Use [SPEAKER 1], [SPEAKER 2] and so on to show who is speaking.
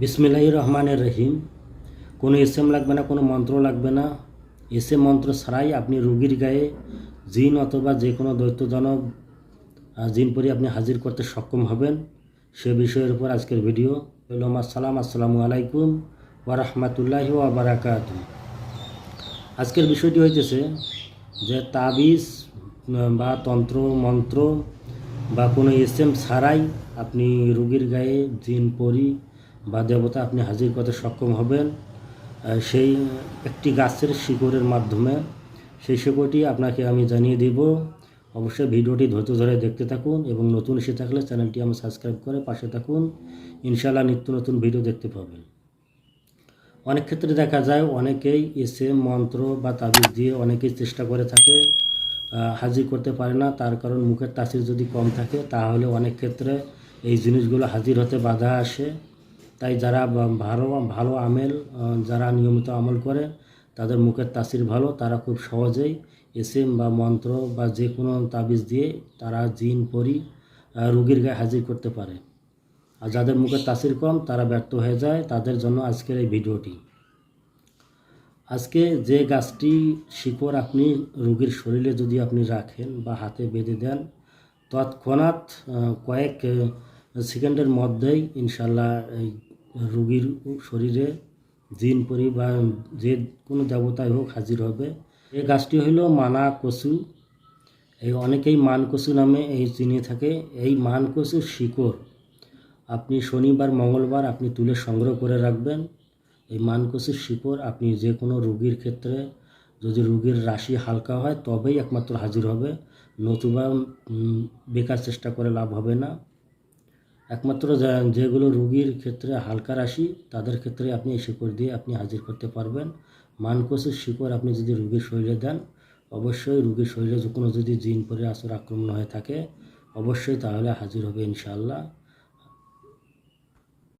[SPEAKER 1] বিসমিল্লাহ রহমানের রহিম। কোনো এসএম লাগবে না, কোনো মন্ত্র লাগবে না। এসএম মন্ত্র ছাড়াই আপনি রুগীর গায়ে জিন অথবা যে কোনো দৈত্যজনক জিন পরি আপনি হাজির করতে সক্ষম হবেন। সে বিষয়ের উপর আজকের ভিডিও হলাম আসসালাম আসসালামু আলাইকুম ওরহমতুল্লাহি ওবরাকাত আজকের বিষয়টি হইতেছে যে তাবিজ বা তন্ত্র, মন্ত্র বা কোনো এসএম ছাড়াই আপনি রুগীর গায়ে জিন পরি বা দেবতা আপনি হাজির করতে সক্ষম হবেন। সেই একটি গাছের শিকড়ের মাধ্যমে সেই শিকড়টি আপনাকে আমি জানিয়ে দিব। অবশ্যই ভিডিওটি ধৈর্য ধরে দেখতে থাকুন এবং নতুন এসে থাকলে চ্যানেলটি আমার সাবস্ক্রাইব করে পাশে থাকুন। ইনশাআল্লাহ নিত্য নতুন ভিডিও দেখতে পাবেন। অনেক ক্ষেত্রে দেখা যায় অনেকেই এসে মন্ত্র বা তাবিজ দিয়ে অনেকেই চেষ্টা করে থাকে হাজির করতে পারে না। তার কারণ মুখের তাসির যদি কম থাকে, তাহলে অনেক ক্ষেত্রে এই জিনিসগুলো হাজির হতে বাধা আসে। তাই যারা ভালো ভালো আমেল যারা নিয়মিত আমল করে, তাদের মুখের তাসির ভালো, তারা খুব সহজেই এসএম বা মন্ত্র বা যে কোনো তাবিজ দিয়ে তারা জিন, পরি রুগীর গায়ে হাজির করতে পারে। আর যাদের মুখে তাসির কম, তারা ব্যর্থ হয়ে যায়। তাদের জন্য আজকের এই ভিডিওটি। আজকে যে গাছটি শিকড় আপনি রুগীর শরীরে যদি আপনি রাখেন বা হাতে বেঁধে দেন, তৎক্ষণাৎ কয়েক সেকেন্ডের মধ্যেই ইনশাল্লাহ রুগীর শরীরে জিন পরি বা যে কোনো দেবতাই হোক হাজির হবে। এই গাছটি হইল মানা কচু এই অনেকেই মানকচু নামে এই চিনে থাকে। এই মানকচুর শিকড়। আপনি শনিবার, মঙ্গলবার আপনি তুলে সংগ্রহ করে রাখবেন। এই মানকচুর শিকড় আপনি যে কোনো রুগীর ক্ষেত্রে যদি রুগীর রাশি হালকা হয়, তবেই একমাত্র হাজির হবে। নতুবা বেকার চেষ্টা করে লাভ হবে না। একমাত্র যেগুলো রুগীর ক্ষেত্রে হালকা রাশি, তাদের ক্ষেত্রে আপনি এই শিকড় দিয়ে আপনি হাজির করতে পারবেন। মানকোষের শিকড় আপনি যদি রুগীর শরীরে দেন, অবশ্যই রুগীর শরীরে কোনো যদি জিন পরে আসর আক্রমণ হয়ে থাকে, অবশ্যই তাহলে হাজির হবে ইনশাআল্লাহ।